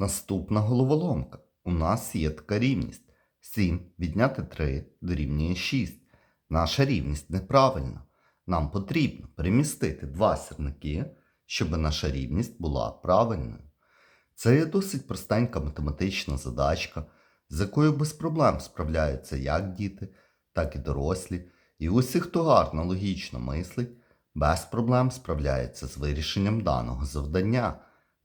Наступна головоломка. У нас є така рівність. 7 відняти 3 дорівнює 6. Наша рівність неправильна. Нам потрібно перемістити два сірники, щоб наша рівність була правильною. Це є досить простенька математична задачка, з якою без проблем справляються як діти, так і дорослі. І усі, хто гарно логічно мислить, без проблем справляється з вирішенням даного завдання.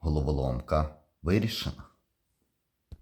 головоломка вирішена.